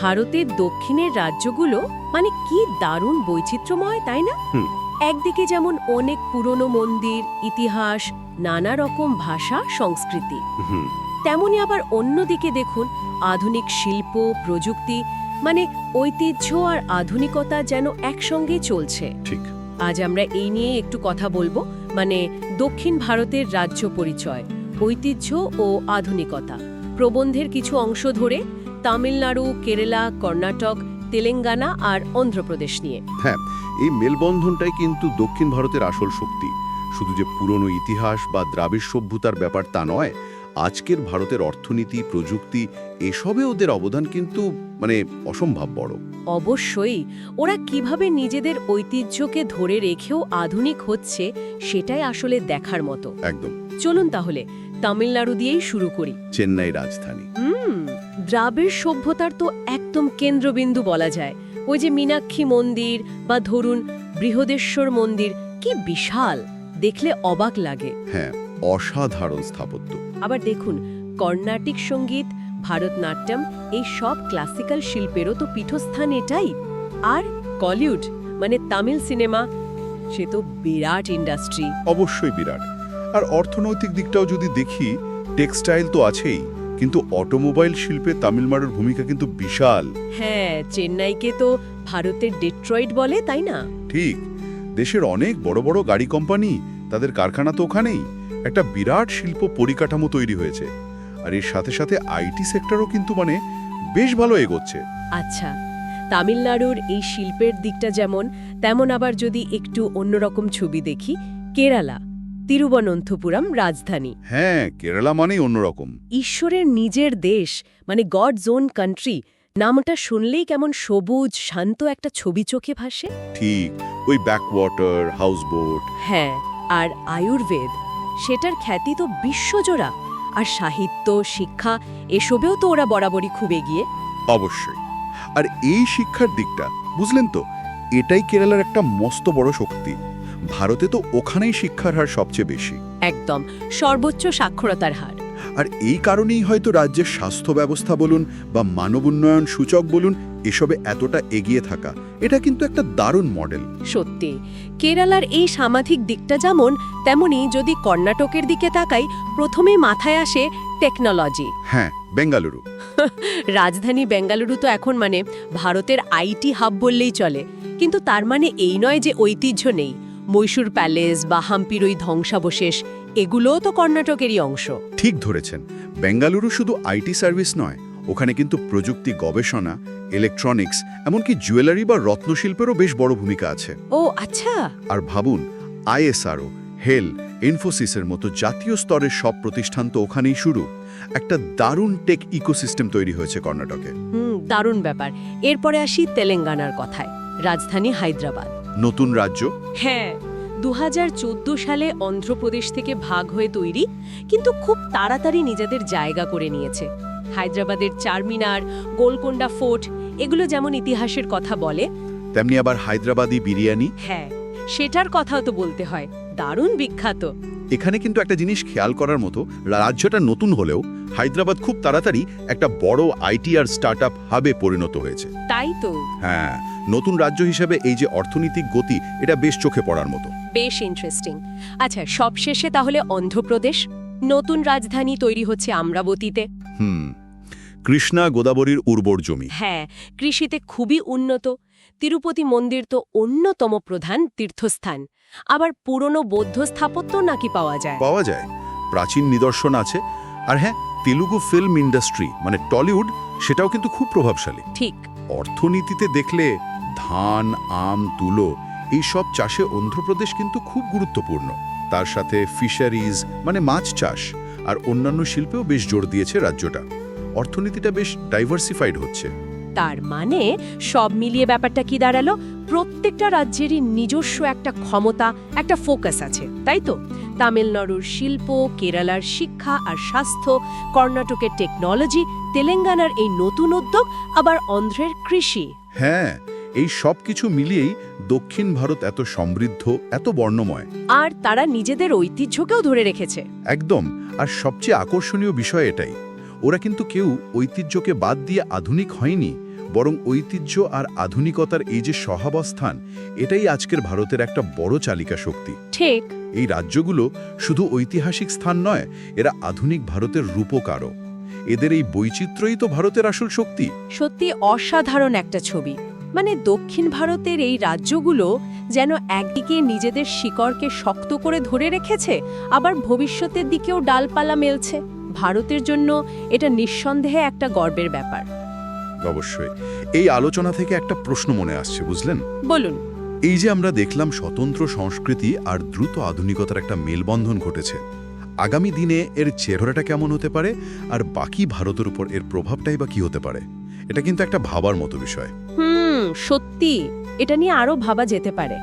ভারতের দক্ষিণের রাজ্যগুলো মানে কি দারুণ বৈচিত্র্যময় তাই না? একদিকে যেমন অনেক পুরনো মন্দির ইতিহাস নানা রকম ভাষা সংস্কৃতি। তেমনি আবার অন্যদিকে দেখুন আধুনিক শিল্প প্রযুক্তি মানে ঐতিহ্য আর আধুনিকতা যেন একসঙ্গে চলছে। ঠিক। আজ আমরা এই নিয়ে একটু কথা বলব মানে দক্ষিণ ভারতের রাজ্য পরিচয় ঐতিহ্য ও আধুনিকতা। প্রবন্ধের কিছু অংশ ধরে তামিলনাড়ু কেরালা কর্ণাটক তেলেঙ্গানা আর অন্ধ্রপ্রদেশ নিয়ে। হ্যাঁ এই মেলবন্ধনটাই কিন্তু দক্ষিণ ভারতের আসল শক্তি। শুধু যে পুরনো ইতিহাস বা দ্রাবিড় সভ্যতার ব্যাপার তা নয় আজকের ভারতের অর্থনীতি প্রযুক্তি এসবে ওদের অবদান কিন্তু মানে অসম্ভব বড়। অবশ্যই ওরা কীভাবে নিজেদের ঐতিহ্যকে ধরে রেখেও আধুনিক হচ্ছে সেটাই আসলে দেখার মতো। একদম। চলুন তাহলে তামিলনাড়ু দিয়েই শুরু করি। চেন্নাই রাজধানী। হুম? দ্রাবিড় সভ্যতার তো একদম কেন্দ্রবিন্দু বলা যায়। ওই যে মীনাক্ষী মন্দির বা ধরুন বৃহদেশ্বর মন্দির কি বিশাল! দেখলে অবাক লাগে। হ্যাঁ অসাধারণ স্থাপত্য। আবার দেখুন কর্ণাটিক সংগীত ভারতনাট্যম এই সব ক্লাসিক্যাল শিল্পেরও তো পীঠস্থান এটাই। আর কলিউড মানে তামিল সিনেমা সে তো বিরাট ইন্ডাস্ট্রি। অবশ্যই বিরাট। আর অর্থনৈতিক দিকটাও যদি দেখি টেক্সটাইল তো আছেই। কিন্তু অটোমোবাইল শিল্পে তামিলনাড়ুর ভূমিকা কিন্তু বিশাল। হ্যাঁ চেন্নাইকে তো ভারতের ডেট্রয়েড বলে তাই না? ঠিক। দেশের অনেক বড় বড় গাড়ি কোম্পানি তাদের কারখানা তো ওখানেই। একটা বিরাট শিল্প পরিকাঠামো তৈরি হয়েছে। আর এর সাথে সাথে আইটি সেক্টরও কিন্তু মানে বেশ ভালো এগোচ্ছে। আচ্ছা তামিলনাড়ুর এই শিল্পের দিকটা যেমন তেমন আবার যদি একটু অন্যরকম ছবি দেখি কেরালা। তিরুবনন্তপুরম রাজধানী। হ্যাঁ কেরালা মানেই অন্যরকম। ঈশ্বরের নিজের দেশ মানে গড জোন কান্ট্রি নামটা শুনলেই কেমন সবুজ শান্ত একটা ছবি চোখে ভাসে। ঠিক ওই ব্যাকওয়াটার হাউসবোট হ্যাঁ আর আয়ুর্বেদ সেটার খ্যাতি তো বিশ্বজোড়া। আর সাহিত্য শিক্ষা এসবেও তো ওরা বরাবরই খুব এগিয়ে। অবশ্যই। আর এই শিক্ষার দিকটা বুঝলেন তো এটাই কেরালার একটা মস্ত বড় শক্তি। ভারতে তো ওখানেই শিক্ষার হার সবচেয়ে বেশি। একদম সর্বোচ্চ সাক্ষরতার হার। আর এই কারণেই হয়তো রাজ্যের স্বাস্থ্য ব্যবস্থা বলুন বা মানব উন্নয়ন সূচক বলুন এসবে এতটা এগিয়ে থাকা এটা কিন্তু একটা দারুণ মডেল। সত্যি কেরালার এই সামাজিক দিকটা যেমন তেমনি যদি কর্ণাটকের দিকে তাকাই প্রথমে মাথায় আসে টেকনোলজি। হ্যাঁ বেঙ্গালুরু। রাজধানী বেঙ্গালুরু তো এখন মানে ভারতের আইটি হাব বললেই চলে। কিন্তু তার মানে এই নয় যে ঐতিহ্য নেই। মৈশুর প্যালেস বা হাম্পির ওই ধ্বংসাবশেষ এগুলোও তো কর্ণাটকেরই অংশ। ঠিক ধরেছেন। বেঙ্গালুরু শুধু আইটি সার্ভিস নয় ওখানে কিন্তু প্রযুক্তি গবেষণা ইলেকট্রনিক্স এমনকি জুয়েলারি বা রত্নশিল্পেরও বেশ বড় ভূমিকা আছে। ও আচ্ছা। আর ভাবুন আইএসআরও হেল ইনফোসিসের মতো জাতীয় স্তরের সব প্রতিষ্ঠান তো ওখানেই শুরু। একটা দারুণ টেক ইকোসিস্টেম তৈরি হয়েছে কর্ণাটকে। হুম দারুণ ব্যাপার। এরপরে আসি তেলেঙ্গানার কথায় রাজধানী হায়দ্রাবাদ। নতুন রাজ্য? হ্যাঁ দু সালে অন্ধ্রপ্রদেশ থেকে ভাগ হয়ে তৈরি কিন্তু খুব তাড়াতাড়ি নিজেদের জায়গা করে নিয়েছে। হায়দ্রাবাদের চারমিনার গোলকোন্ডা ফোর্ট এগুলো যেমন ইতিহাসের কথা বলে। তেমনি আবার হায়দ্রাবাদি বিরিয়ানি? হ্যাঁ সেটার কথাও তো বলতে হয়। দারুণ বিখ্যাত। এখানে কিন্তু একটা জিনিস খেয়াল করার মতো রাজ্যটা নতুন হলেও হায়দ্রাবাদ খুব তাড়াতাড়ি একটা বড় আইটি আর স্টার্ট হাবে পরিণত হয়েছে। তাই তো। হ্যাঁ নতুন রাজ্য হিসেবে এই যে অর্থনৈতিক গতি এটা বেশ চোখে পড়ার মতো। বেশ ইন্টারেস্টিং আচ্ছা সবশেষে তাহলে অন্ধ্রপ্রদেশ। নতুন রাজধানী তৈরি হচ্ছে আমরাবতীতে। হুম। কৃষ্ণা গোদাবরীর উর্বর জমি। হ্যাঁ কৃষিতে খুবই উন্নত। তিরুপতি মন্দির তো অন্যতম প্রধান তীর্থস্থান। আবার পুরনো বৌদ্ধ স্থাপত্য নাকি পাওয়া যায়। পাওয়া যায়। প্রাচীন নিদর্শন আছে। আর হ্যাঁ তেলুগু ফিল্ম ইন্ডাস্ট্রি মানে টলিউড সেটাও কিন্তু খুব প্রভাবশালী। ঠিক। অর্থনীতিতে দেখলে ধান আম তুলো এই সব চাষে অন্ধ্রপ্রদেশ কিন্তু খুব গুরুত্বপূর্ণ। তার সাথে ফিশারিজ মানে মাছ চাষ আর অন্যান্য শিল্পেও বেশ জোর দিয়েছে রাজ্যটা। অর্থনীতিটা বেশ ডাইভার্সিফাইড হচ্ছে। তার মানে সব মিলিয়ে ব্যাপারটা কি দাঁড়াল? প্রত্যেকটা রাজ্যেরই নিজস্ব একটা ক্ষমতা একটা ফোকাস আছে তাই তো? তামিলনাড়ুর শিল্প কেরালার শিক্ষা আর স্বাস্থ্য কর্ণাটকের টেকনোলজি তেলেঙ্গানার এই নতুন উদ্যোগ আবার অন্ধ্রের কৃষি। হ্যাঁ এই সব কিছু মিলিয়েই দক্ষিণ ভারত এত সমৃদ্ধ এত বর্ণময়। আর তারা নিজেদের ঐতিহ্যকেও ধরে রেখেছে। একদম আর সবচেয়ে আকর্ষণীয় বিষয় এটাই। ওরা কিন্তু কেউ ঐতিহ্যকে বাদ দিয়ে আধুনিক হয়নি বরং ঐতিহ্য আর আধুনিকতার এই যে সহাবস্থান এটাই আজকের ভারতের একটা বড় চালিকা শক্তি। ঠিক। এই রাজ্যগুলো শুধু ঐতিহাসিক স্থান নয় এরা আধুনিক ভারতের রূপকারও। এদের এই বৈচিত্র্যই তো ভারতের আসল শক্তি। সত্যি অসাধারণ একটা ছবি। মানে দক্ষিণ ভারতের এই রাজ্যগুলো যেন একদিকে নিজেদের শিকড়কে শক্ত করে ধরে রেখেছে আবার ভবিষ্যতের দিকেও ডালপালা মেলছে। ভারতের জন্য এটা নিঃসন্দেহে একটা গর্বের ব্যাপার। অবশ্যই। এই আলোচনা থেকে একটা প্রশ্ন মনে আসছে বুঝলেন? বলুন। এই যে আমরা দেখলাম স্বতন্ত্র সংস্কৃতি আর দ্রুত আধুনিকতার একটা মেলবন্ধন ঘটেছে আগামী দিনে এর চেহারাটা কেমন হতে পারে? আর বাকি ভারতের উপর এর প্রভাবটাই বা কি হতে পারে? এটা কিন্তু একটা ভাবার মতো বিষয়। হুম সত্যি এটা নিয়ে আরও ভাবা যেতে পারে।